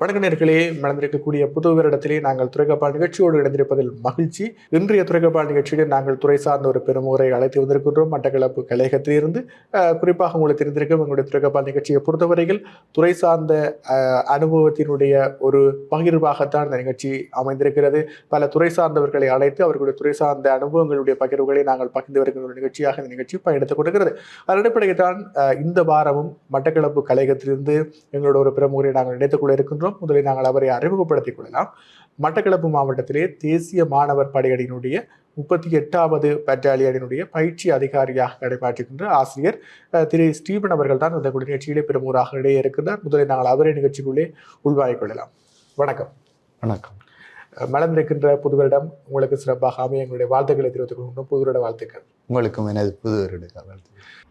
வணக்கநேர்களே நடந்திருக்கக்கூடிய புது வருடத்திலே நாங்கள் துறைகப்பால் நிகழ்ச்சியோடு இணைந்திருப்பதில் மகிழ்ச்சி. இன்றைய துறைகப்பால் நிகழ்ச்சியில் நாங்கள் துறை சார்ந்த ஒரு பெருமுறை அழைத்து வந்திருக்கின்றோம். மட்டக்களப்பு கலையகத்திலிருந்து குறிப்பாக உங்களுக்கு தெரிந்திருக்கும் எங்களுடைய துறைகப்பால் நிகழ்ச்சியை பொறுத்தவரையில் துறை சார்ந்த அனுபவத்தினுடைய ஒரு பகிர்வாகத்தான் இந்த நிகழ்ச்சி அமைந்திருக்கிறது. பல துறை சார்ந்தவர்களை அழைத்து அவர்களுடைய துறை சார்ந்த அனுபவங்களுடைய பகிர்வுகளை நாங்கள் பகிர்ந்து வருகின்ற ஒரு நிகழ்ச்சியாக இந்த நிகழ்ச்சி பயணித்துக் கொண்டிருக்கிறது. அதன் அடிப்படையில் தான் இந்த வாரமும் மட்டக்களப்பு கலையகத்திலிருந்து எங்களோட ஒரு பிரமுகரை நாங்கள் நினைத்துக் கொள்ள இருக்கின்றோம் முதலில் நாங்கள் அவரை அறிமுகப்படுத்திக் கொள்ளலாம். மட்டக்களப்பு மாவட்டத்திலே தேசிய மாணவர் படையணியினுடைய முப்பத்தி எட்டாவது பட்டாலியனினுடைய பயிற்சி அதிகாரியாக கடமையாற்றுகின்ற ஆசிரியர் திரு. ஸ்டீபன் அவர்கள் தான் இந்த நிகழ்ச்சியிலே பெருமூராக இடையே இருக்கின்றார் முதலில் நாங்கள் அவரை நிகழ்ச்சிக்குள்ளே உள்வாங்கிக் கொள்ளலாம். வணக்கம். வணக்கம். மலர்ந்திருக்கின்ற புது வருடம் உங்களுக்கு சிறப்பாக அமைய எங்களுடைய வாழ்த்துக்களை தெரிவித்துக் கொள்கின்றோம். புது வருட வாழ்த்துக்கள். உங்களுக்கும் எனது புது வருட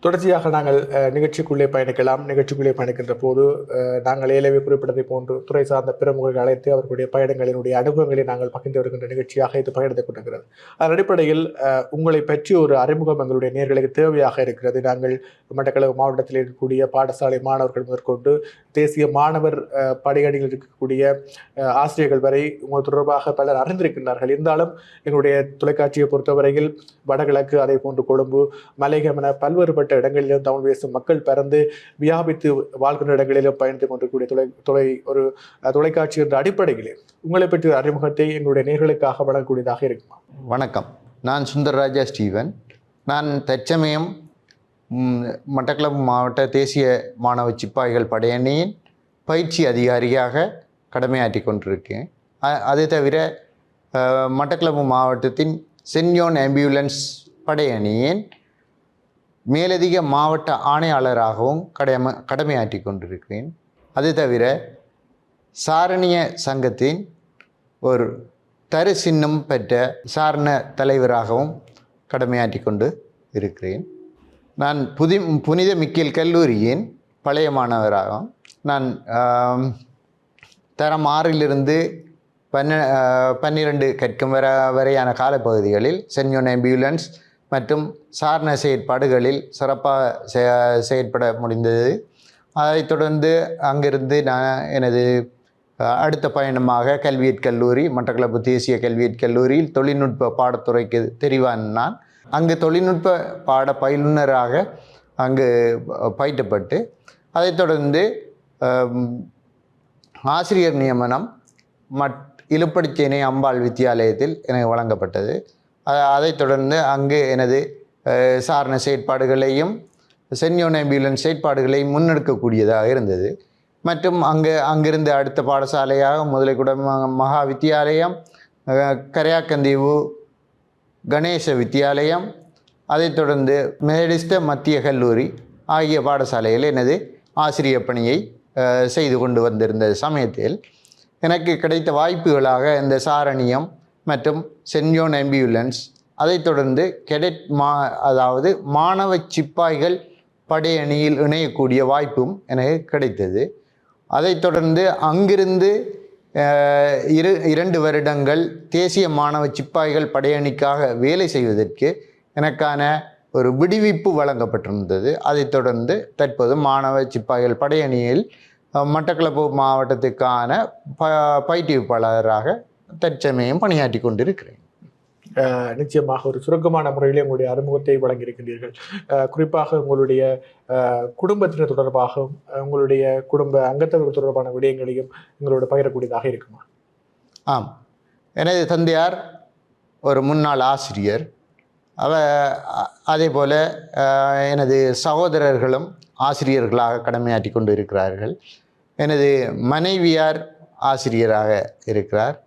தொடர்ச்சியாக நாங்கள் நிகழ்ச்சிக்குள்ளே பயணிக்கலாம். நிகழ்ச்சிக்குள்ளே பயணிக்கின்ற போது நாங்கள் ஏலவே குறிப்பிட்டதை போன்று துறை சார்ந்த பிரமுகர்கள் அழைத்து அவர்களுடைய பயணங்களினுடைய அனுபவங்களை நாங்கள் பகிர்ந்து வருகின்ற நிகழ்ச்சியாக இது பயணித்துக் கொண்டிருக்கிறது. அதன் அடிப்படையில் உங்களை பற்றி ஒரு அறிமுகம் எங்களுடைய நேர்களுக்கு தேவையாக இருக்கிறது. நாங்கள் மட்டக்களவு மாவட்டத்தில் இருக்கக்கூடிய பாடசாலை மாணவர்கள் முதற்கொண்டு தேசிய மாணவர் படையணியில் இருக்கக்கூடிய ஆசிரியர்கள் வரை உங்கள் தொடர்பாக பலர் அறிந்திருக்கின்றார்கள். இருந்தாலும் எங்களுடைய தொலைக்காட்சியை பொறுத்தவரையில் வடகிழக்கு அதே போன்று கொழும்பு மலைகம் என பல்வேறுபட்ட இடங்களிலும் தமிழ் பேசும் மக்கள் பிறந்து வியாபித்து வாழ்கின்ற இடங்களிலும் பயணித்து கொண்டிருக்கக்கூடிய தொலை தொலை ஒரு தொலைக்காட்சி என்ற அடிப்படையிலே உங்களை பற்றிய அறிமுகத்தை எங்களுடைய நேர்களுக்காக வழங்கக்கூடியதாக இருக்குமா? வணக்கம். நான் சுந்தரராஜா ஸ்டீவன். நான் தற்சமயம் மட்டக்களப்பு மாவட்ட தேசிய மாணவ சிப்பாய்கள் படையணியின் பயிற்சி அதிகாரியாக கடமையாற்றி கொண்டிருக்கேன். அ- அது தவிர மட்டக்களப்பு மாவட்டத்தின் சென்யோன் ஆம்புலன்ஸ் படையணியின் மேலதிக மாவட்ட ஆணையாளராகவும் கடமை கடமையாற்றி கொண்டிருக்கிறேன். அது தவிர சாரணிய சங்கத்தின் ஒரு தரு சின்னம் பெற்ற சாரண தலைவராகவும் கடமையாற்றி கொண்டு இருக்கிறேன். நான் புதி புனித மிக்கேல் கல்லூரியின் பழைய மாணவராகவும் நான் தரம் ஆறிலிருந்து பன்ன ஆஹ், பன்னிரண்டு கற்கும் வர வரையான காலப்பகுதிகளில் சென்யோன் ஆம்புலன்ஸ் மற்றும் சாரண செயற்பாடுகளில் சிறப்பாக செய செயற்பட முடிந்தது. அதைத் தொடர்ந்து அங்கிருந்து நான் எனது அடுத்த பயணமாக கல்வியற் கல்லூரி மட்டக்களப்பு தேசிய கல்வியற் கல்லூரியில் தொழில்நுட்ப பாடத்துறைக்கு தெரிவான் நான். அங்கு தொழில்நுட்ப பாட பயிலுனராக அங்கு பயிற்றப்பட்டு அதைத் தொடர்ந்து ஆசிரியர் நியமனம் மட் இலுப்படிச்சேனை அம்பாள் வித்தியாலயத்தில் எனக்கு வழங்கப்பட்டது. அதைத் தொடர்ந்து அங்கு எனது சாரண செயற்பாடுகளையும் சென்யோன் ஆம்புலன்ஸ் செயற்பாடுகளையும் முன்னெடுக்கக்கூடியதாக இருந்தது. மற்றும் அங்கு அங்கிருந்து அடுத்த பாடசாலையாக முதலைக்குடம் மகா வித்தியாலயம் கரையாக்கந்தீவு கணேச வித்தியாலயம் அதைத் தொடர்ந்து மேடிஸ்ட மத்திய கல்லூரி ஆகிய பாடசாலையில் எனது ஆசிரியர் பணியை செய்து கொண்டு வந்திருந்த சமயத்தில் எனக்கு கிடைத்த வாய்ப்புகளாக இந்த சாரணியம் மற்றும் சென்யோன் ஆம்புலன்ஸ். அதைத் தொடர்ந்து கெடெட் மா அதாவது மாணவ சிப்பாய்கள் படையணியில் இணையக்கூடிய வாய்ப்பும் எனக்கு கிடைத்தது. அதைத் தொடர்ந்து அங்கிருந்து இரு இரண்டு வருடங்கள் தேசிய மாணவ சிப்பாய்கள் படையணிக்காக வேலை செய்வதற்கு எனக்கான ஒரு விடுவிப்பு வழங்கப்பட்டிருந்தது. அதைத் தொடர்ந்து தற்போது மாணவ சிப்பாய்கள் படையணியில் மட்டக்களப்பு மாவட்டத்துக்கான ப பயிற்றுவிப்பாளராக தற்சமயம் பணியாற்றி கொண்டிருக்கிறேன். நிச்சயமாக ஒரு சுருக்கமான முறையிலே உங்களுடைய அறிமுகத்தை வழங்கியிருக்கின்றீர்கள். குறிப்பாக உங்களுடைய குடும்பத்தினர் தொடர்பாகவும் உங்களுடைய குடும்ப அங்கத்தவர்கள் தொடர்பான விடயங்களையும் எங்களோட பகிரக்கூடியதாக இருக்குமா? ஆம். எனது தந்தையார் ஒரு முன்னாள் ஆசிரியர். அவ அதே போல் எனது சகோதரர்களும் ஆசிரியர்களாக கடமையாற்றி கொண்டு இருக்கிறார்கள் எனது மனைவியார் ஆசிரியராக இருக்கிறார்.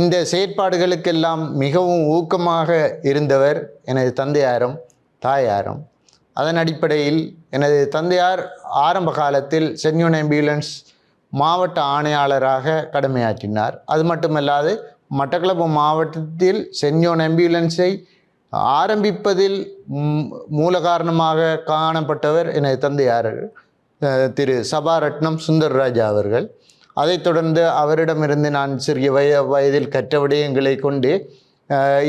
இந்த செயற்பாடுகளுக்கெல்லாம் மிகவும் ஊக்கமாக இருந்தவர் எனது தந்தையாரும் தாயாரும். அதன் அடிப்படையில் எனது தந்தையார் ஆரம்ப காலத்தில் சென்யூன் ஆம்புலன்ஸ் மாவட்ட ஆணையாளராக கடமையாற்றினார். அது மட்டுமல்லாது மட்டக்களப்பு மாவட்டத்தில் சென்யோன் ஆம்புலன்ஸை ஆரம்பிப்பதில் மூல காரணமாக காணப்பட்டவர் எனது தந்தையார் திரு சபாரட்னம் சுந்தர்ராஜா அவர்கள். அதைத் தொடர்ந்து அவரிடமிருந்து நான் சிறிய வய வயதில் கற்ற விடயங்களை கொண்டு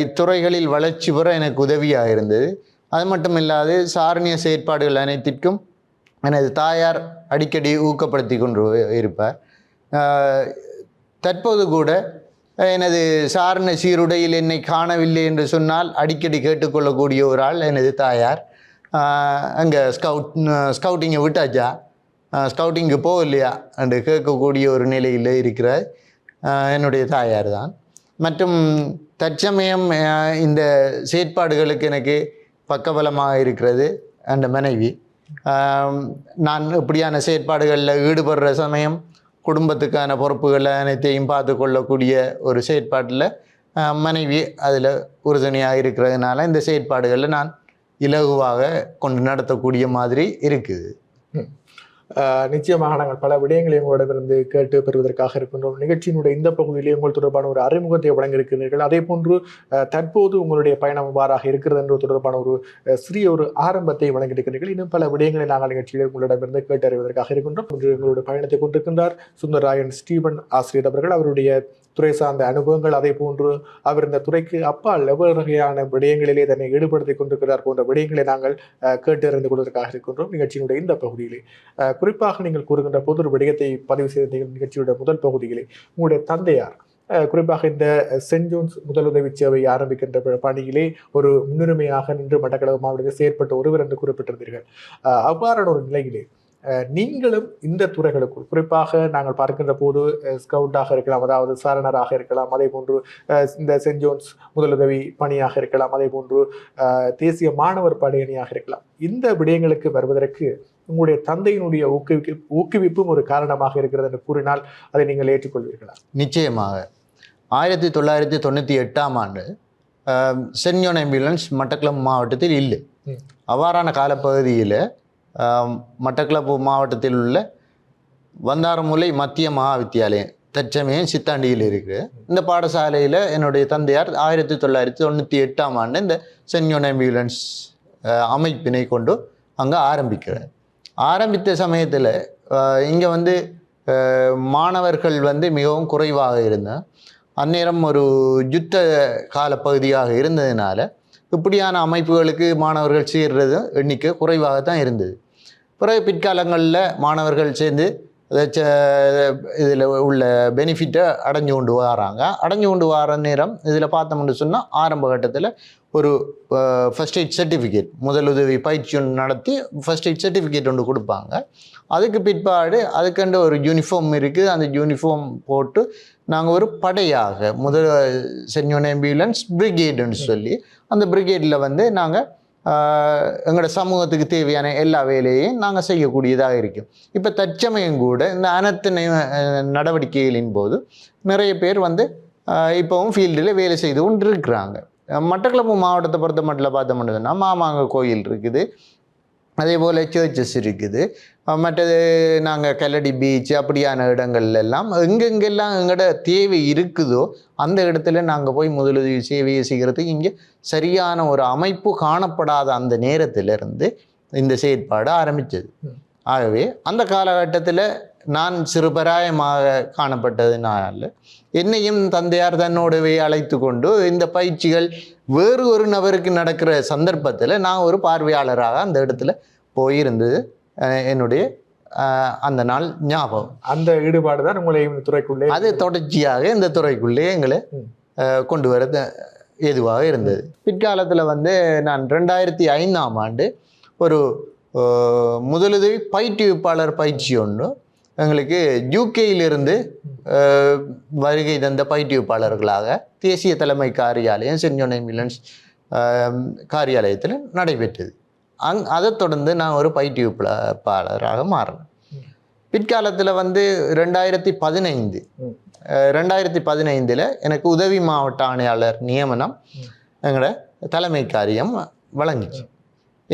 இத்துறைகளில் வளர்ச்சி பெற எனக்கு உதவியாக இருந்தது. அது மட்டும் இல்லாது சாரணிய செயற்பாடுகள் அனைத்திற்கும் எனது தாயார் அடிக்கடி ஊக்கப்படுத்தி கொண்டு இருப்பார். தற்போது கூட எனது சாரண சீருடையில் என்னை காணவில்லை என்று சொன்னால் அடிக்கடி கேட்டுக்கொள்ளக்கூடிய ஒரு ஆள் எனது தாயார். அங்கே ஸ்கவுட் ஸ்கவுட்டிங்கை விட்டாச்சா? ஸ்கவுட்டிங்கு இல்லையா? என்று கேட்கக்கூடிய ஒரு நிலையில் இருக்கிற என்னுடைய தாயார் தான். மற்றும் தற்சமயம் இந்த செயற்பாடுகளுக்கு எனக்கு பக்கபலமாக இருக்கிறது அந்த மனைவி. நான் இப்படியான செயற்பாடுகளில் ஈடுபடுற சமயம் குடும்பத்துக்கான பொறுப்புகளை அனைத்தையும் பார்த்து கொள்ளக்கூடிய ஒரு செயற்பாட்டில் மனைவி அதில் உறுதுணையாக இருக்கிறதுனால இந்த செயற்பாடுகளில் நான் இலகுவாக கொண்டு நடத்தக்கூடிய மாதிரி இருக்குது. நிச்சயமாக நாங்கள் பல விடயங்களை உங்களிடமிருந்து கேட்டு பெறுவதற்காக இருக்கின்றோம். நிகழ்ச்சியினுடைய இந்த பகுதியிலே உங்கள் தொடர்பான ஒரு அறிமுகத்தை வழங்கியிருக்கிறீர்கள். அதே போன்று தற்போது உங்களுடைய பயணம் எவ்வாறாக இருக்கிறது என்ற தொடர்பான ஒரு சிறிய ஒரு ஆரம்பத்தை வழங்கியிருக்கிறீர்கள். இன்னும் பல விடயங்களை நாங்கள் நிகழ்ச்சியிலே உங்களிடமிருந்து கேட்டறிவதற்காக இருக்கின்றோம். இன்று எங்களுடைய பயணத்தை கொண்டிருக்கின்றார் சுந்தரராயன் ஸ்டீவன் ஆசிரியர் அவர்கள். அவருடைய துறை சார்ந்த அனுபவங்கள் அதே போன்று அவர் இந்த துறைக்கு அப்பால் எவ்வளவு வகையான விடயங்களிலே தன்னை ஈடுபடுத்திக் கொண்டிருக்கிறார் போன்ற விடயங்களை நாங்கள் கேட்டறிந்து கொள்வதற்காக இருக்கின்றோம். நிகழ்ச்சியினுடைய இந்த பகுதியிலே. குறிப்பாக நீங்கள் கூறுகின்ற பொது ஒரு விடயத்தை பதிவு செய்த நிகழ்ச்சியுடைய முதல் பகுதியிலே உங்களுடைய தந்தையார் குறிப்பாக இந்த சென்ட் ஜோன்ஸ் முதலுதவி சேவை ஆரம்பிக்கின்ற பணியிலே ஒரு முன்னுரிமையாக நின்று மட்டக்களவு மாவட்டத்தில் செயற்பட்ட ஒருவர் என்று குறிப்பிட்டிருந்தீர்கள். அவ்வாறான ஒரு நிலையிலே நீங்களும் இந்த துறைகளுக்குள் குறிப்பாக நாங்கள் பார்க்கின்ற போது அஹ் ஸ்கவுட்டாக இருக்கலாம் அதாவது சாரணராக இருக்கலாம் அதே போன்று இந்த சென்ட் ஜோன்ஸ் முதலுதவி பணியாக இருக்கலாம் அதே போன்று தேசிய மாணவர் படையணியாக இருக்கலாம். இந்த விடயங்களுக்கு வருவதற்கு உங்களுடைய தந்தையினுடைய ஊக்குவிக்கு ஊக்குவிப்பும் ஒரு காரணமாக இருக்கிறது என்று கூறினால் அதை நீங்கள் ஏற்றுக்கொள்வீர்களா? நிச்சயமாக. ஆயிரத்தி தொள்ளாயிரத்தி தொண்ணூற்றி எட்டாம் ஆண்டு சென்யோன் ஆம்புலன்ஸ் மட்டக்களப்பு மாவட்டத்தில் இல்லை. அவ்வாறான காலப்பகுதியில் மட்டக்களப்பு மாவட்டத்தில் உள்ள வந்தாரமுலை மத்திய மகா வித்தியாலயம் தற்சமயம் சித்தாண்டியில் இருக்குது இந்த பாடசாலையில் என்னுடைய தந்தையார் ஆயிரத்தி தொள்ளாயிரத்தி தொண்ணூற்றி எட்டாம் ஆண்டு இந்த சென்யோன் ஆம்புலன்ஸ் அமைப்பினை கொண்டு அங்கே ஆரம்பிக்கிறார். ஆரம்பித்த சமயத்தில் இங்கே வந்து மாணவர்கள் வந்து மிகவும் குறைவாக இருந்தால் அந்நேரம் ஒரு யுத்த காலப்பகுதியாக இருந்ததுனால இப்படியான அமைப்புகளுக்கு மாணவர்கள் சேர்றது எண்ணிக்கை குறைவாக தான் இருந்தது. பிறகு பிற்காலங்களில் மாணவர்கள் சேர்ந்து இதில் உள்ள பெனிஃபிட்டை அடைஞ்சு கொண்டு வராங்க. அடைஞ்சு கொண்டு வர நேரம் இதில் பார்த்தோம்னு சொன்னால் ஆரம்ப கட்டத்தில் ஒரு ஃபஸ்ட் எய்ட் சர்டிஃபிகேட் முதலுதவி பயிற்சி ஒன்று நடத்தி ஃபஸ்ட் எய்ட் சர்டிஃபிகேட் ஒன்று கொடுப்பாங்க. அதுக்கு பிற்பாடு அதுக்கண்டு ஒரு யூனிஃபார்ம் இருக்குது அந்த யூனிஃபார்ம் போட்டு நாங்கள் ஒரு படையாக முதல் செஞ்சோன் ஆம்புலன்ஸ் பிரிகேடுன்னு சொல்லி அந்த பிரிகேடில் வந்து நாங்கள் எங்களோட சமூகத்துக்கு தேவையான எல்லா வேலையையும் நாங்கள் செய்யக்கூடியதாக இருக்கும். இப்போ தற்சமயம் கூட இந்த அனைத்து நடவடிக்கைகளின் போது நிறைய பேர் வந்து இப்போவும் ஃபீல்டில் வேலை செய்து கொண்டு இருக்கிறாங்க மட்டக்களப்பு மாவட்டத்தை பொறுத்த மட்டும் பார்த்தோம்னா மாமாங்க கோயில் இருக்குது. அதே போல் சர்ச்சஸ் இருக்குது மற்றது நாங்கள் கல்லடி பீச் அப்படியான இடங்கள்ல எல்லாம் எங்கெங்கெல்லாம் எங்களோட தேவை இருக்குதோ அந்த இடத்துல நாங்கள் போய் முதலுதவி சேவையை செய்கிறதுக்கு இங்கே சரியான ஒரு அமைப்பு காணப்படாத அந்த நேரத்திலிருந்து இந்த செயற்பாடு ஆரம்பித்தது. ஆகவே அந்த காலகட்டத்தில் நான் சிறுபராயமாக காணப்பட்டதுனால என்னையும் தந்தையார் தன்னோடவே அழைத்து கொண்டு இந்த பயிற்சிகள் வேறு ஒரு நபருக்கு நடக்கிற சந்தர்ப்பத்தில் நான் ஒரு பார்வையாளராக அந்த இடத்துல போயிருந்தது. என்னுடைய அந்த நாள் ஞாபகம். அந்த ஈடுபாடு தான் உங்களை இந்த துறைக்குள்ளே அது தொடர்ச்சியாக இந்த துறைக்குள்ளே எங்களை கொண்டு வர ஏதுவாக இருந்தது. பிற்காலத்தில் வந்து நான் ரெண்டாயிரத்தி ஐந்தாம் ஆண்டு ஒரு முதலுதவி பயிற்றுவிப்பாளர் பயிற்சி ஒன்று எங்களுக்கு யூகேயிலிருந்து வருகை தந்த பயிற்றுவிப்பாளர்களாக தேசிய தலைமை காரியாலயம் சென்ட் ஜோன் ஆம்புலன்ஸ் காரியாலயத்தில் நடைபெற்றது. அங் அதைத் தொடர்ந்து நான் ஒரு பயிற்றுவிப்பாளராக மாறினேன் பிற்காலத்தில் வந்து ரெண்டாயிரத்தி பதினைந்து ரெண்டாயிரத்தி பதினைந்தில் எனக்கு உதவி மாவட்ட ஆணையாளர் நியமனம் எங்களோட தலைமை காரியம் வழங்கிச்சு.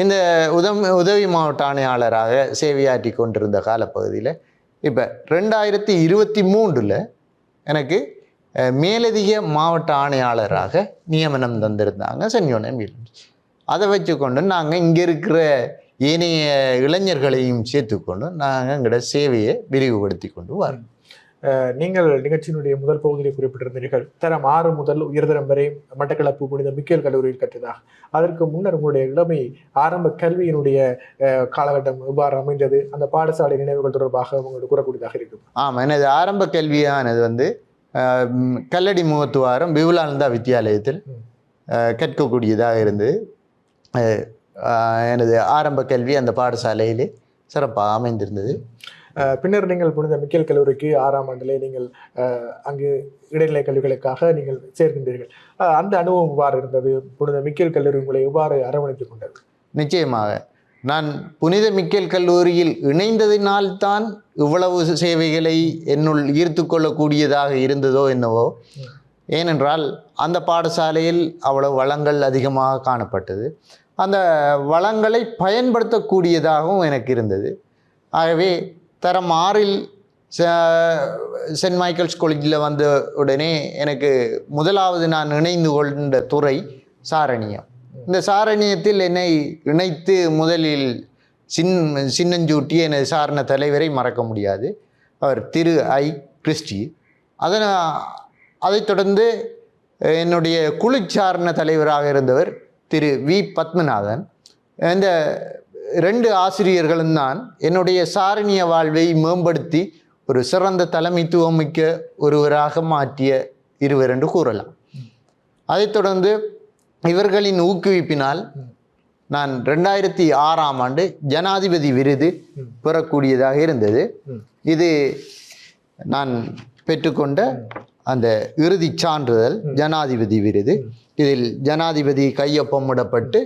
இந்த உதவி உதவி மாவட்ட ஆணையாளராக சேவையாற்றி கொண்டிருந்த காலப்பகுதியில் இப்போ ரெண்டாயிரத்தி இருபத்தி மூன்றில் எனக்கு மேலதிக மாவட்ட ஆணையாளராக நியமனம் தந்திருந்தாங்க சென்யோன் வில்லியம்ஸ். அதை வச்சுக்கொண்டு நாங்கள் இங்கே இருக்கிற ஏனைய இளைஞர்களையும் சேர்த்துக்கொண்டு நாங்கள் எங்களோட சேவையை விரிவுபடுத்தி கொண்டு வரோம் நீங்கள் நிகழ்ச்சியினுடைய முதல் பகுதியில் குறிப்பிட்டிருந்தீர்கள் தரம் ஆறு முதல் உயர்தரம் வரை மட்டக்களப்பு புனித மிக்கேல் கல்லூரியில் கற்றதாக. அதற்கு முன்னர் உங்களுடைய இளமை ஆரம்ப கல்வியினுடைய காலகட்டம் எவ்வாறு அமைந்தது? அந்த பாடசாலை நினைவுகள் தொடர்பாக உங்களுக்கு கூறக்கூடியதாக இருக்கும். ஆமாம் எனது ஆரம்ப கல்வியானது வந்து கல்லடி முகத்துவாரம் விவுலானந்தா வித்தியாலயத்தில் கற்கக்கூடியதாக இருந்தது. எனது ஆரம்ப கல்வி அந்த பாடசாலையிலே சிறப்பாக அமைந்திருந்தது. பின்னர் நீங்கள் புனித மிக்கேல் கல்லூரிக்கு ஆறாம் ஆண்டிலே நீங்கள் அங்கு இடைநிலை கல்விகளுக்காக நீங்கள் சேர்க்கின்றீர்கள் அந்த அனுபவம் எவ்வாறு இருந்தது? புனித மிக்கேல் கல்லூரி உங்களை எவ்வாறு அரவணைத்துக் கொண்டது? நிச்சயமாக. நான் புனித மிக்கேல் கல்லூரியில் இணைந்ததினால்தான் இவ்வளவு சேவைகளை என்னுள் ஈர்த்து கொள்ளக்கூடியதாக இருந்ததோ என்னவோ. ஏனென்றால் அந்த பாடசாலையில் அவ்வளவு வளங்கள் அதிகமாக காணப்பட்டது. அந்த வளங்களை பயன்படுத்தக்கூடியதாகவும் எனக்கு இருந்தது. ஆகவே தரம் ஆறில் ச- சென்ட் மைக்கேல்ஸ் காலேஜில் வந்த உடனே எனக்கு முதலாவது நான் இணைந்து கொண்ட துறை சாரணியம். இந்த சாரணியத்தில் என்னை இணைத்து முதலில் சின் சின்னஞ்சூட்டி எனது சாரண தலைவரை மறக்க முடியாது. அவர் திரு ஐ. கிறிஸ்டி. அதன அதைத் தொடர்ந்து என்னுடைய குழு சாரண தலைவராக இருந்தவர் திரு வி. பத்மநாதன். இந்த ரெண்டு ஆசிரியர்களும் தான் என்னுடைய சாரணிய வாழ்வை மேம்படுத்தி ஒரு சிறந்த தலைமைத்துவம் மிக்க ஒருவராக மாற்றிய இருவர் என்று கூறலாம். அதைத் தொடர்ந்து இவர்களின் ஊக்குவிப்பினால் நான் ரெண்டாயிரத்தி ஆறாம் ஆண்டு ஜனாதிபதி விருது பெறக்கூடியதாக இருந்தது. இது நான் பெற்றுக்கொண்ட அந்த இறுதிச் சான்றிதழ் ஜனாதிபதி விருது. இதில் ஜனாதிபதி கையொப்பமிடப்பட்டு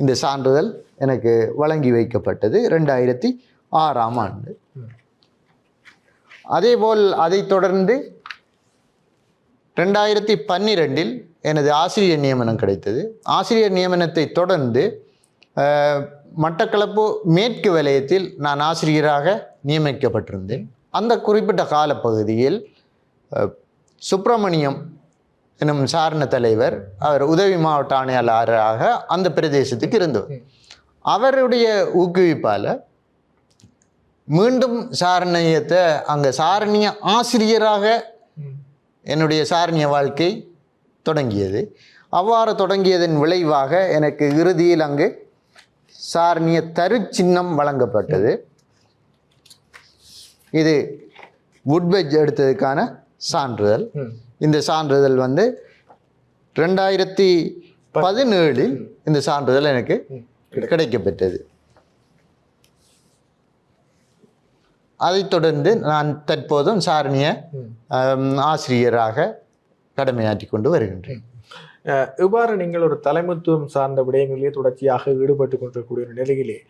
இந்த சான்றிதழ் எனக்கு வழங்கி வைக்கப்பட்டது ரெண்டாயிரத்தி ஆறாம் ஆண்டு. அதேபோல் அதைத் தொடர்ந்து ரெண்டாயிரத்தி பன்னிரெண்டில் எனது ஆசிரியர் நியமனம் கிடைத்தது. ஆசிரியர் நியமனத்தை தொடர்ந்து மட்டக்களப்பு மேற்கு வலயத்தில் நான் ஆசிரியராக நியமிக்கப்பட்டிருந்தேன். அந்த குறிப்பிட்ட காலப்பகுதியில் சுப்பிரமணியம் எனும் சாரண தலைவர் அவர் உதவி மாவட்ட ஆணையாளராக அந்த பிரதேசத்துக்கு இருந்தவர். அவருடைய ஊக்குவிப்பால் மீண்டும் சாரணியத்தை அங்கே சாரணிய ஆசிரியராக. என்னுடைய சாரணிய வாழ்க்கை தொடங்கியது. அவ்வாறு தொடங்கியதன் விளைவாக எனக்கு இறுதியில் அங்கு சாரணிய தருச்சின்னம் வழங்கப்பட்டது. இது வுட்பெஜ் எடுத்ததுக்கான சான்றிதழ். இந்த சான்றிதழ் வந்து ரெண்டாயிரத்தி பதினேழில் இந்த சான்றிதழ் எனக்கு. கிடைக்கப்பெற்றது. அதைத் தொடர்ந்து நான் தற்போதும் சாரணிய ஆசிரியராக கடமையாற்றி கொண்டு வருகின்றேன். அஹ் இவ்வாறு நீங்கள் ஒரு தலைமைத்துவம் சார்ந்த விடயங்களிலே தொடர்ச்சியாக ஈடுபட்டு கொண்டிருக்கக்கூடிய ஒரு நிலையிலே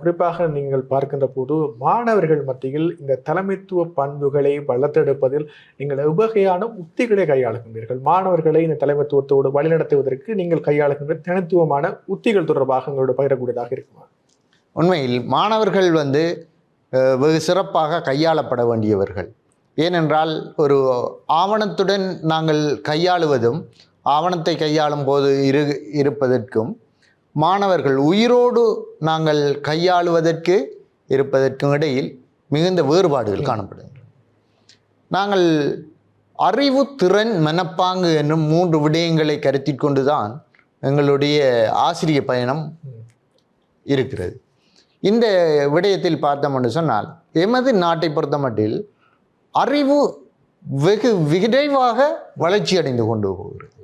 குறிப்பாக நீங்கள் பார்க்கின்ற போது மாணவர்கள் மத்தியில் இந்த தலைமைத்துவ பண்புகளை வளர்த்தெடுப்பதில் நீங்கள் உபகையான உத்திகளை கையாளுகின்றீர்கள். மாணவர்களை இந்த தலைமைத்துவத்தோடு வழிநடத்துவதற்கு நீங்கள் கையாளுகின்ற தனித்துவமான உத்திகள் தொடர்பாக எங்களோட பகிரக்கூடியதாக இருக்குமா? உண்மையில் மாணவர்கள் வந்து வெகு சிறப்பாக கையாளப்பட வேண்டியவர்கள். ஏனென்றால் ஒரு ஆவணத்துடன் நாங்கள் கையாளுவதும் ஆவணத்தை கையாளும் போது இரு இருப்பதற்கும் மாணவர்கள் உயிரோடு நாங்கள் கையாளுவதற்கு இருப்பதற்கும் இடையில் மிகுந்த வேறுபாடுகள் காணப்படுகின்றன. நாங்கள் அறிவு திறன் மனப்பாங்கு என்னும் மூன்று விடயங்களை கருத்தில் கொண்டுதான் எங்களுடைய ஆசிரிய பயணம் இருக்கிறது. இந்த விடயத்தில் பார்த்தோம் என்று சொன்னால் எமது நாட்டை பொறுத்தமட்டில் அறிவு வெகு விரைவாக வளர்ச்சி அடைந்து கொண்டு போகிறது.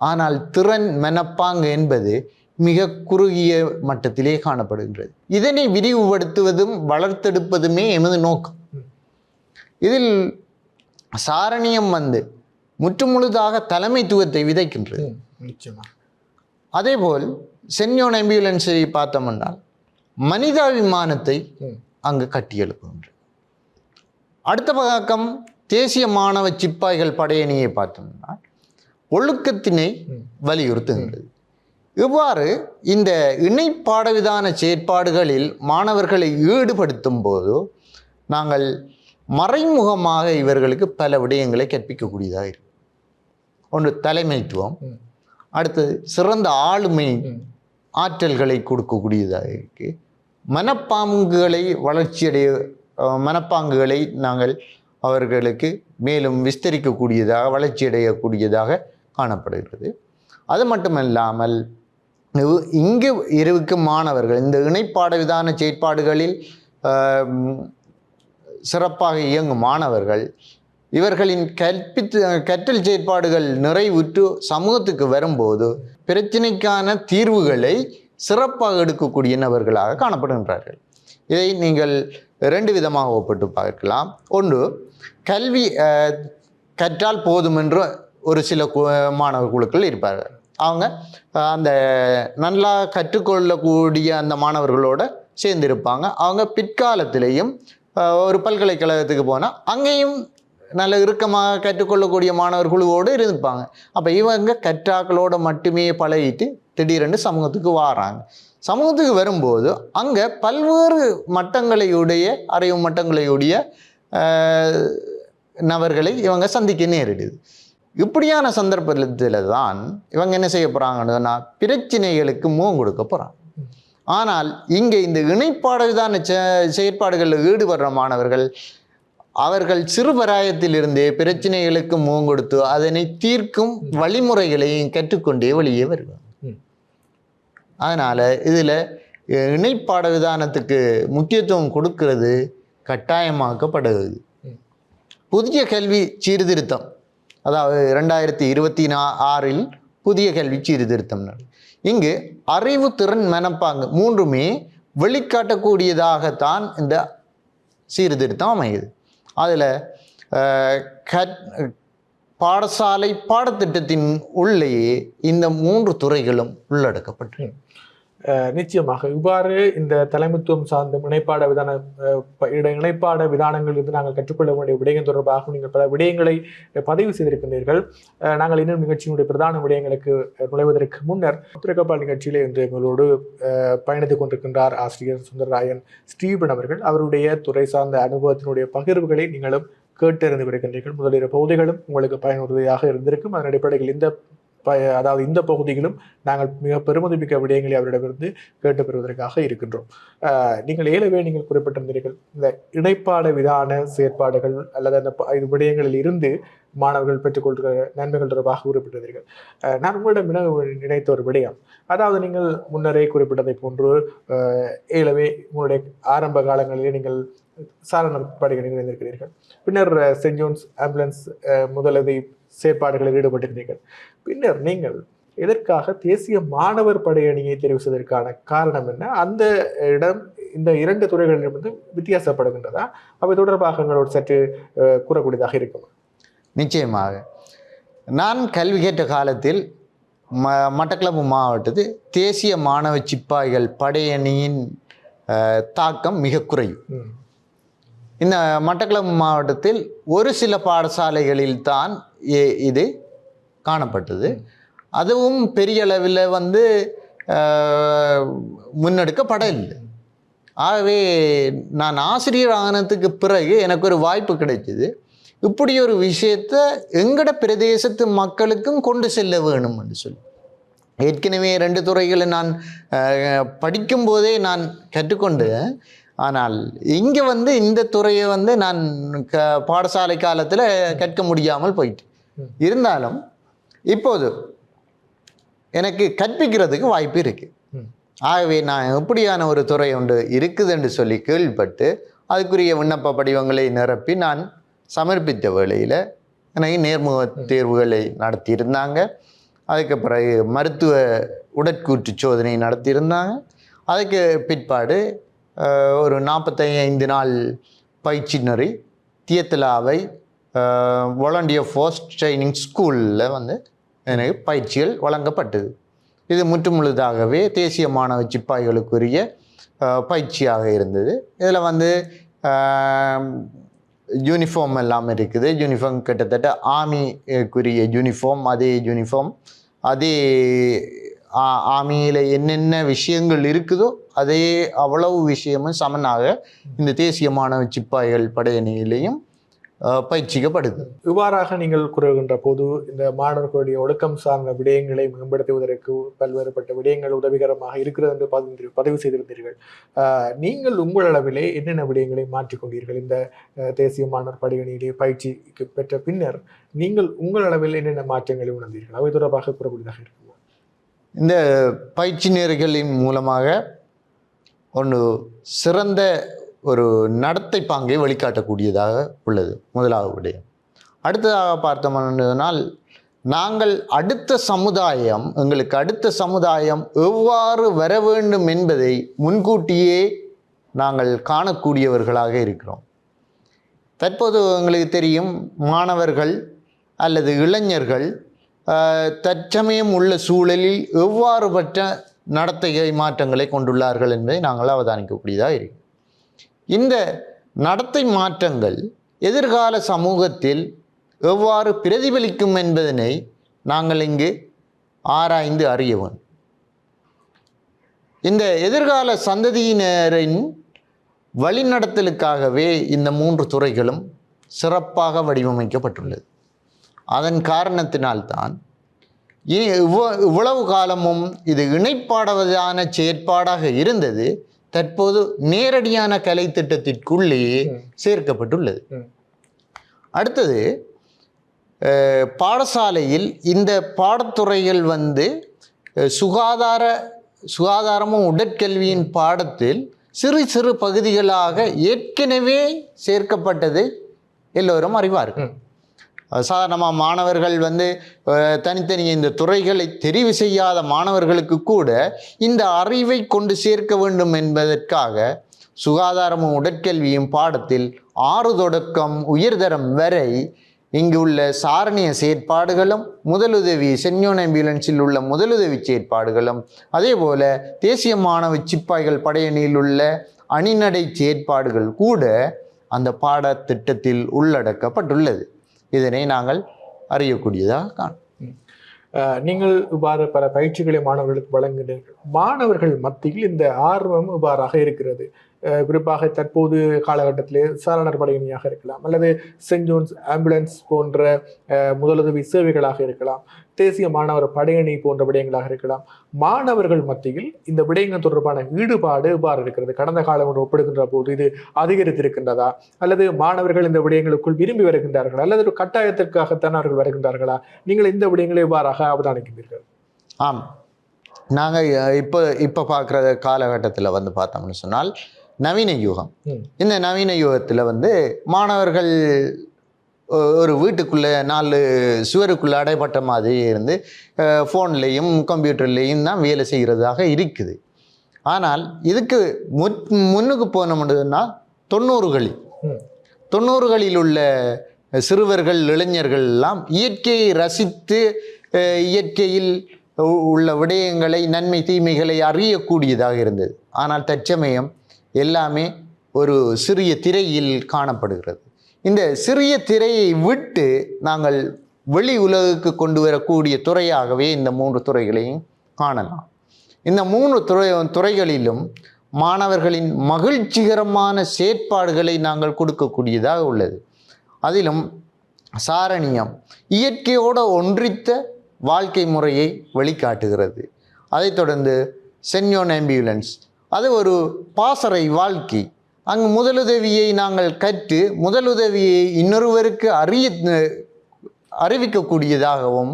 ஆனால் திறன் மனப்பாங்கு என்பது மிக குறுகிய மட்டத்திலே காணப்படுகின்றது. இதனை விரிவுபடுத்துவதும் வளர்த்தெடுப்பதுமே எமது நோக்கம். இதில் சாரணியம் வந்து முற்றுமுழுதாக தலைமைத்துவத்தை விதைக்கின்றது. அதேபோல் சென்யோன் ஆம்புலன்ஸை பார்த்தோம்னால் மனிதாபிமானத்தை. அங்கு கட்டியெழுப்புகின்றது. அடுத்த பக்கம் தேசிய மாணவ சிப்பாய்கள் படையணியை பார்த்தோம்னா ஒழுக்கத்தினை. வலியுறுத்துகின்றது. இவ்வாறு இந்த இணை பாடவிதான செயற்பாடுகளில் மாணவர்களை ஈடுபடுத்தும் போது நாங்கள் மறைமுகமாக இவர்களுக்கு பல விடயங்களை கற்பிக்கக்கூடியதாக இருக்கு ஒன்று தலைமைத்துவம். அடுத்தது சிறந்த ஆளுமை. ஆற்றல்களை கொடுக்கக்கூடியதாக இருக்கு மனப்பாங்குகளை வளர்ச்சியடைய மனப்பாங்குகளை நாங்கள் அவர்களுக்கு மேலும் விஸ்தரிக்கக்கூடியதாக வளர்ச்சியடையக்கூடியதாக காணப்படுகிறது அது மட்டுமல்லாமல் இங்கு இருக்கும் மாணவர்கள் இந்த இணைப்பாட விதான செயற்பாடுகளில் சிறப்பாக இயங்கும் மாணவர்கள் இவர்களின் கற்பித்து கற்றல் செயற்பாடுகள் நிறைவுற்று சமூகத்துக்கு வரும்போது பிரச்சனைக்கான தீர்வுகளை சிறப்பாக எடுக்கக்கூடிய நபர்களாக காணப்படுகின்றார்கள். இதை நீங்கள் ரெண்டு விதமாக ஒப்பிட்டு பார்க்கலாம். ஒன்று கல்வி கற்றால் போதும் என்று ஒரு சில கு- மாணவர் குழுக்கள் இருப்பார்கள். அவங்க அந்த நல்லா கற்றுக்கொள்ளக்கூடிய அந்த மாணவர்களோட சேர்ந்திருப்பாங்க. அவங்க பிற்காலத்திலையும் ஒரு பல்கலைக்கழகத்துக்கு போனால் அங்கேயும் நல்ல இறுக்கமாக கற்றுக்கொள்ளக்கூடிய மாணவர் குழுவோடு இருப்பாங்க அப்போ இவங்க கற்றாக்களோட மட்டுமே பழகிட்டு திடீரென்று சமூகத்துக்கு வாராங்க. சமூகத்துக்கு வரும்போது அங்கே பல்வேறு மட்டங்களையுடைய அறிவு மட்டங்களையுடைய நபர்களை இவங்க சந்திக்க நேரிடுது. இப்படியான சந்தர்ப்பத்தில் தான் இவங்க என்ன செய்ய போகிறாங்கன்னா பிரச்சனைகளுக்கு முகம் கொடுக்க போகிறாங்க ஆனால் இங்கே இந்த இணைப்பாடுதான செயற்பாடுகளில் ஈடுபடுற மாணவர்கள் அவர்கள் சிறுபராயத்திலிருந்தே பிரச்சனைகளுக்கு முகம் கொடுத்து அதனை தீர்க்கும் வழிமுறைகளையும் கற்றுக்கொண்டே வெளியே வருவாங்க. அதனால் இதில் இணைப்பாட விதானத்துக்கு முக்கியத்துவம் கொடுக்கிறது கட்டாயமாக்கப்படுகிறது. புதிய கல்வி சீர்திருத்தம். அதாவது ரெண்டாயிரத்தி இருபத்தி நா ஆறில் புதிய கல்வி சீர்திருத்தம் இங்கு அறிவு திறன் மனப்பாங்கு மூன்றுமே வெளிக்காட்டக்கூடியதாகத்தான் இந்த சீர்திருத்தம் அமையுது. அதில் கற் பாடசாலை பாடத்திட்டத்தின் உள்ளேயே இந்த மூன்று துறைகளும் உள்ளடக்கப்பட்டு நிச்சயமாக. இவ்வாறு இந்த தலைமைத்துவம் சார்ந்த இணைப்பாட விதான இட- இணைப்பாட விதானங்கள் இருந்து நாங்கள் கற்றுக்கொள்ள வேண்டிய விடயங்கள் தொடர்பாக நீங்கள் பல விடயங்களை பதிவு செய்திருக்கின்றீர்கள். நாங்கள் இன்னும் நிகழ்ச்சியினுடைய பிரதான விடயங்களுக்கு நுழைவதற்கு முன்னர் துறைக்கப்பால் நிகழ்ச்சியிலே இன்று எங்களோடு பயணித்துக் கொண்டிருக்கின்றார் ஆசிரியர் சுந்தரராயன் ஸ்டீபன் அவர்கள். அவருடைய துறை சார்ந்த அனுபவத்தினுடைய பகிர்வுகளை நீங்களும் கேட்டறிந்து வருகின்றீர்கள் முதலிய பகுதிகளும் உங்களுக்கு பயனுறுதியாக இருந்திருக்கும். அதன் அடிப்படையில் இந்த அதாவது இந்த பகுதியிலும் நாங்கள் மிக பெருமதிமிக்க விடயங்களை அவரிடமிருந்து கேட்டு பெறுவதற்காக இருக்கின்றோம் நீங்கள் ஏழவே நீங்கள் குறிப்பிட்டிருந்தீர்கள். இந்த இணைப்பாட விதான செயற்பாடுகள் அல்லது அந்த ப- இது விடயங்களில் இருந்து மாணவர்கள் பெற்றுக்கொள்கிற நன்மைகள் தொடர்பாக குறிப்பிட்டிருந்தீர்கள். நான் உங்களிடம் நினைத்த ஒரு விடயம். அதாவது நீங்கள் முன்னரே குறிப்பிட்டதை போன்று ஏழவே உங்களுடைய ஆரம்ப காலங்களிலே நீங்கள் சாரண படைகளில் இணைந்திருக்கிறீர்கள். பின்னர் சென்ட் ஜோன்ஸ் ஆம்புலன்ஸ் முதலதை முதலுதவி செயற்பாடுகளில் ஈடுபட்டிருந்தீர்கள். பின்னர் நீங்கள் எதற்காக தேசிய மாணவர் படையணியை தெரிவு செய்வதற்கான காரணம் என்ன? அந்த இடம் இந்த இரண்டு துறைகளிலிருந்து வித்தியாசப்படுகின்றதா? அவை தொடர்பாக எங்களோடு சற்று கூறக்கூடியதாக இருக்கும். நிச்சயமாக. நான் கல்வி கேட்ட காலத்தில் ம மட்டக்களப்பு மாவட்டத்து தேசிய மாணவ சிப்பாய்கள் படையணியின் தாக்கம் மிக குறையும். இந்த மட்டக்களப்பு மாவட்டத்தில் ஒரு சில பாடசாலைகளில் தான் இது காணப்பட்டது. அதுவும் பெரிய அளவில் வந்து முன்னெடுக்கப்படவில்லை ஆகவே நான் ஆசிரியர் ஆனதுக்கு பிறகு எனக்கு ஒரு வாய்ப்பு கிடைச்சிது. இப்படி ஒரு விஷயத்த எங்கட பிரதேசத்து மக்களுக்கும் கொண்டு செல்ல வேணும் என்று சொல்லி. ஏற்கனவே ரெண்டு துறைகளை நான் படிக்கும்போதே நான் கற்றுக்கொண்டேன். ஆனால் இங்கே வந்து இந்த துறையை வந்து நான் க பாடசாலை காலத்தில் கற்க முடியாமல் போயிட்டு. இருந்தாலும் இப்போது எனக்கு கற்பிக்கிறதுக்கு வாய்ப்பு இருக்கு ம். ஆகவே நான் எப்படியான ஒரு துறை ஒன்று இருக்குதுன்னு சொல்லி கேள்விப்பட்டு அதுக்குரிய விண்ணப்ப படிவங்களை நிரப்பி நான் சமர்ப்பித்த வேளையில் எனக்கு நேர்முக தேர்வுகளை நடத்தியிருந்தாங்க அதுக்கு பிறகு மருத்துவ உடற்கூற்று சோதனை நடத்தியிருந்தாங்க அதுக்கு பிற்பாடு ஒரு நாற்பத்தைந்து நாள் பயிற்சி நெறி தியத்தலாவை வாலண்டியர் ஃபோர்ஸ் ட்ரைனிங் ஸ்கூலில் வந்து எனக்கு பயிற்சிகள் வழங்கப்பட்டது. இது முற்றுமுழுதாகவே தேசிய மாணவ சிப்பாய்களுக்குரிய பயிற்சியாக இருந்தது. இதில் வந்து யூனிஃபார்ம் எல்லாம் இருக்குது. யூனிஃபார்ம் கிட்டத்தட்ட ஆர்மிக்குரிய யூனிஃபார்ம் அதே யூனிஃபார்ம் அதே ஆர்மியில் என்னென்ன விஷயங்கள் இருக்குதோ அதே அவ்வளவு விஷயமும் சமனாக இந்த தேசிய மாணவ சிப்பாய்கள் படையணியிலையும் பயிற்சிக்கப்படுது. இவ்வாறாக நீங்கள் கூறுகின்ற போது இந்த மாணவர்களுடைய ஒழுக்கம் சார்ந்த விடயங்களை மேம்படுத்துவதற்கு பல்வேறுபட்ட விடயங்கள் உதவிகரமாக இருக்கிறது என்று பதிந்து- பதிவு செய்திருந்தீர்கள். நீங்கள் உங்கள் அளவிலே என்னென்ன விடயங்களை மாற்றிக்கொண்டீர்கள் இந்த தேசிய மாணவர் படிகணியிலே பயிற்சிக்கு பெற்ற பின்னர் நீங்கள் உங்கள் அளவில் என்னென்ன மாற்றங்களை உணர்ந்தீர்கள்? அவை தொடர்பாக கூறக்கூடியதாக இருக்குமா? இந்த பயிற்சி நேர்களின் மூலமாக ஒன்று சிறந்த ஒரு நடத்தை பாங்கை வழிகாட்டக்கூடியதாக உள்ளது முதலாவது விடயம் அடுத்ததாக பார்த்தோம்னால் நாங்கள் அடுத்த சமுதாயம் எங்களுக்கு அடுத்த சமுதாயம் எவ்வாறு வர வேண்டும் என்பதை முன்கூட்டியே நாங்கள் காணக்கூடியவர்களாக இருக்கிறோம். தற்போது எங்களுக்கு தெரியும் மாணவர்கள் அல்லது இளைஞர்கள் தற்சமயம் உள்ள சூழலில் எவ்வாறு நடத்தை மாற்றங்களை கொண்டுள்ளார்கள் என்பதை நாங்கள் அவதானிக்கக்கூடியதாக இருக்கு. இந்த நடத்தை மாற்றங்கள் எதிர்கால சமூகத்தில் எவ்வாறு பிரதிபலிக்கும் என்பதனை நாங்கள் இங்கு ஆராய்ந்து அறியவும் இந்த எதிர்கால சந்ததியினரின் வழிநடத்தலுக்காகவே இந்த மூன்று துறைகளும் சிறப்பாக வடிவமைக்கப்பட்டுள்ளது. அதன் காரணத்தினால்தான் இவ்வளவு காலமும் இது இணைப்பாடுவதான செயற்பாடாக இருந்தது தற்போது நேரடியான கலை திட்டத்திற்குள்ளேயே. சேர்க்கப்பட்டுள்ளது. அடுத்தது பாடசாலையில் இந்த பாடத்துறைகள் வந்து சுகாதார சுகாதாரமும் உடற்கல்வியின் பாடத்தில் சிறு சிறு பகுதிகளாக ஏற்கனவே சேர்க்கப்பட்டதை எல்லோரும் அறிவார்கள். சாதாரணமாக மாணவர்கள் வந்து தனித்தனி இந்த துறைகளை தெரிவு செய்யாத மாணவர்களுக்கு கூட இந்த அறிவை கொண்டு சேர்க்க வேண்டும் என்பதற்காக சுகாதாரமும் உடற்கல்வியும் பாடத்தில் ஆறு தொடக்கம் உயர்தரம் வரை இங்கு உள்ள சாரணிய செயற்பாடுகளும் முதலுதவி சென்யோன் ஆம்புலன்ஸில் உள்ள முதலுதவி செயற்பாடுகளும் அதே போல தேசிய மாணவ சிப்பாய்கள் படையணியில் உள்ள அணிநடை செயற்பாடுகள் கூட அந்த பாடத்திட்டத்தில் உள்ளடக்கப்பட்டுள்ளது. இதனை நாங்கள் அறியக்கூடியதாக காணும் நீங்கள் இவ்வாறு பல பயிற்சிகளை மாணவர்களுக்கு வழங்குகிறீர்கள் மாணவர்கள் மத்தியில் இந்த ஆர்வம் இவ்வாறாக இருக்கிறது. குறிப்பாக தற்போது காலகட்டத்திலே சாரணர் படையணியாக இருக்கலாம் அல்லது சென்ட் ஜோன்ஸ் ஆம்புலன்ஸ் போன்ற முதலுதவி சேவைகளாக இருக்கலாம். தேசிய மாணவர் படையணி போன்ற விடயங்களாக இருக்கலாம். மாணவர்கள் மத்தியில் இந்த விடயங்கள் தொடர்பான ஈடுபாடு இவ்வாறு இருக்கிறது? கடந்த காலம் ஒன்று ஒப்பிடுகின்ற போது இது அதிகரித்திருக்கின்றதா? அல்லது மாணவர்கள் இந்த விடயங்களுக்குள் விரும்பி வருகின்றார்களா? அல்லது ஒரு கட்டாயத்திற்காகத்தான் அவர்கள் வருகின்றார்களா? நீங்கள் இந்த விடயங்களை இவ்வாறாக அவதானிக்கின்றீர்கள்? ஆம். நாங்கள் இப்போ இப்போ பார்க்குற காலகட்டத்தில் வந்து பார்த்தோம்னு சொன்னால் நவீன யுகம். இந்த நவீன யுகத்தில் வந்து மாணவர்கள் ஒரு வீட்டுக்குள்ளே நாலு சுவருக்குள்ளே அடைப்பட்ட மாதிரி இருந்து ஃபோன்லேயும் கம்ப்யூட்டர்லேயும் தான் வேலை செய்கிறதாக இருக்குது. ஆனால் இதுக்கு முன் முன்னுக்கு போனோம்னா தொண்ணூறுகளில். தொண்ணூறுகளில் உள்ள சிறுவர்கள் இளைஞர்கள் எல்லாம் இயற்கையை ரசித்து இயற்கையில் உள்ள விடயங்களை நன்மை தீமைகளை அறியக்கூடியதாக இருந்தது. ஆனால் தற்சமயம் எல்லாமே ஒரு சிறிய திரையில் காணப்படுகிறது. இந்த சிறிய திரையை விட்டு நாங்கள் வெளி உலகுக்கு கொண்டு வரக்கூடிய துறையாகவே இந்த மூன்று துறைகளையும் காணலாம். இந்த மூன்று துறை துறைகளிலும் மாணவர்களின் மகிழ்ச்சிகரமான செயற்பாடுகளை நாங்கள் கொடுக்கக்கூடியதாக உள்ளது. அதிலும் சாரணியம் இயற்கையோடு ஒன்றித்த வாழ்க்கை முறையை வழிகாட்டுகிறது அதைத் தொடர்ந்து சென்யோன் ஆம்புலன்ஸ் அது ஒரு பாசறை வாழ்க்கை. அங்கு முதலுதவியை நாங்கள் கற்று முதலுதவியை இன்னொருவருக்கு அறிய அறிவிக்கக்கூடியதாகவும்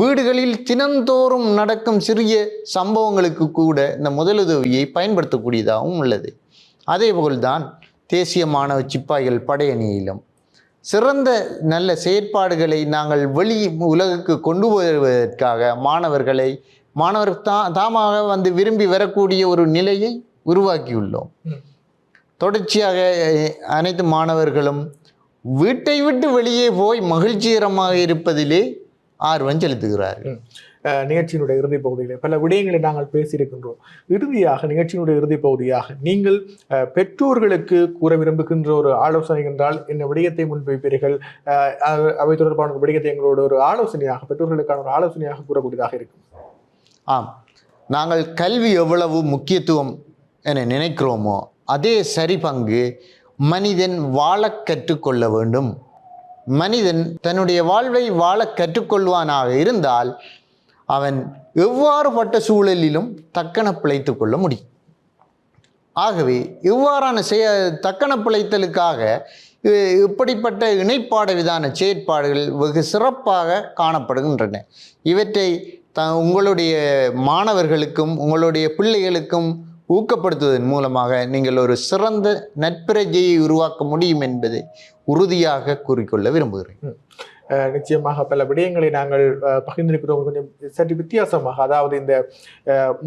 வீடுகளில் தினந்தோறும் நடக்கும் சிறிய சம்பவங்களுக்கு கூட இந்த முதலுதவியை பயன்படுத்தக்கூடியதாகவும் உள்ளது. அதேபோல்தான் தேசிய மாணவ சிப்பாய்கள் படையணியிலும். சிறந்த நல்ல செயற்பாடுகளை நாங்கள் வெளி உலகுக்கு கொண்டு வருவதற்காக மாணவர்களை மாணவர் தா தாமாக வந்து விரும்பி வரக்கூடிய ஒரு நிலையை உருவாக்கியுள்ளோம். தொடர்ச்சியாக அனைத்து மாணவர்களும் வீட்டை விட்டு வெளியே போய் மகிழ்ச்சிகரமாக இருப்பதிலே ஆர்வம் செலுத்துகிறார்கள். நிகழ்ச்சியினுடைய இறுதி பகுதியிலே பல விடயங்களை நாங்கள் பேசியிருக்கின்றோம். இறுதியாக நிகழ்ச்சியினுடைய இறுதி பகுதியாக நீங்கள் பெற்றோர்களுக்கு கூற விரும்புகின்ற ஒரு ஆலோசனை என்றால் என்ன விடயத்தை முன்வைப்பீர்கள்? அவை தொடர்பான ஒரு விடயத்தை எங்களோட ஒரு ஆலோசனையாக பெற்றோர்களுக்கான ஒரு ஆலோசனையாக கூறக்கூடியதாக இருக்கும். ஆம். நாங்கள் கல்வி எவ்வளவு முக்கியத்துவம் என நினைக்கிறோமோ அதே சரி பங்கு மனிதன் வாழ கற்றுக்கொள்ள வேண்டும். மனிதன் தன்னுடைய வாழ்வை வாழ கற்றுக்கொள்வானாக இருந்தால் அவன் எவ்வாறுபட்ட சூழலிலும் தக்கன பிழைத்து கொள்ள முடியும். ஆகவே இவ்வாறான செய தக்கன பிழைத்தலுக்காக இப்படிப்பட்ட இணைப்பாட விதான செயற்பாடுகள் வெகு சிறப்பாக காணப்படுகின்றன. இவற்றை த உங்களுடைய மாணவர்களுக்கும் உங்களுடைய பிள்ளைகளுக்கும் ஊக்கப்படுத்துவதன் மூலமாக நீங்கள் ஒரு சிறந்த நட்பிரஜையை உருவாக்க முடியும் என்பதை உறுதியாக கூறிக்கொள்ள விரும்புகிறேன். நிச்சயமாக பல விடயங்களை நாங்கள் பகிர்ந்திருக்கிறோம். கொஞ்சம் சற்று வித்தியாசமாக அதாவது இந்த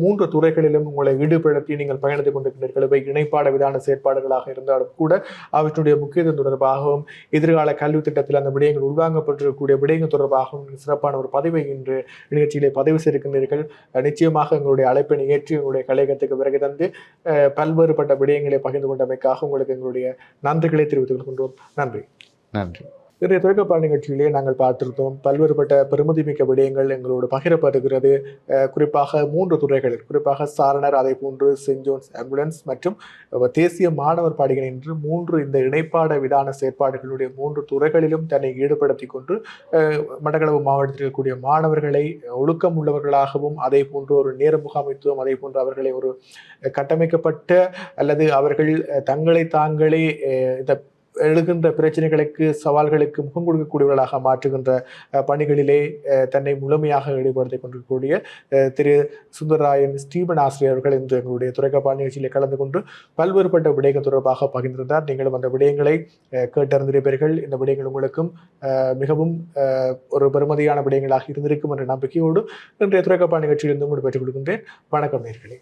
மூன்று துறைகளிலும் உங்களை ஈடுபடுத்தி நீங்கள் பயணித்துக் கொண்டிருக்கிறீர்கள் இவை இணைப்பாட விதான செயற்பாடுகளாக இருந்தாலும் கூட அவற்றுடைய முக்கியத்துவம் தொடர்பாகவும் எதிர்கால கல்வி திட்டத்தில் அந்த விடயங்கள் உள்வாங்கப்பட்டிருக்கக்கூடிய விடயங்கள் தொடர்பாகவும் சிறப்பான ஒரு பதிவை இன்று நிகழ்ச்சியிலே பதிவு செய்திருக்கின்றீர்கள் நிச்சயமாக எங்களுடைய அழைப்பை ஏற்றி உங்களுடைய கலையகத்துக்கு பிறகு தந்து பல்வேறுபட்ட விடயங்களை பகிர்ந்து கொண்டமைக்காக உங்களுக்கு எங்களுடைய நன்றிகளை தெரிவித்துக் கொள்கின்றோம். நன்றி. நன்றி. இன்றைய துறைக்கப்பாடு நிகழ்ச்சியிலே நாங்கள் பார்த்திருந்தோம் பல்வேறுபட்ட பெருமதிமிக்க விடயங்கள் எங்களோடு பகிரப்படுகிறது. குறிப்பாக மூன்று துறைகளில் குறிப்பாக சாரணர் அதை போன்று சென்ட் ஜோன்ஸ் ஆம்புலன்ஸ் மற்றும் தேசிய மாணவர் படைகள் என்று மூன்று இந்த இணைப்பாட விதான செயற்பாடுகளுடைய மூன்று துறைகளிலும் தன்னை ஈடுபடுத்தி கொண்டு மடகளவு மாவட்டத்தில் இருக்கக்கூடிய மாணவர்களை ஒழுக்கம் உள்ளவர்களாகவும் அதே போன்று ஒரு நேர முகாமைத்துவம் அதே போன்று அவர்களை ஒரு கட்டமைக்கப்பட்ட அல்லது அவர்கள் தங்களை தாங்களே இந்த எழுகின்ற பிரச்சனைகளுக்கு சவால்களுக்கு முகம் கொடுக்கக்கூடியவர்களாக மாற்றுகின்ற பணிகளிலே தன்னை முழுமையாக ஈடுபடுத்திக் கொண்டிருக்கக்கூடிய திரு சுந்தரராயன் ஸ்டீபன் ஆசிரியர் அவர்கள் இன்று எங்களுடைய துறைக்கப்பால் நிகழ்ச்சியிலே கலந்து கொண்டு பல்வேறுபட்ட விடயங்கள் தொடர்பாக பகிர்ந்திருந்தார். நீங்களும் அந்த விடயங்களை கேட்டறிந்திருப்பீர்கள். இந்த விடயங்கள் உங்களுக்கும் மிகவும் ஒரு பெருமதியான விடயங்களாக இருந்திருக்கும் என்ற நம்பிக்கையோடு இன்றைய துறைக்கப்பால் நிகழ்ச்சியில் இருந்து உங்களுக்கு பெற்றுக் கொடுக்கின்றேன் வணக்கம் நேர்களே.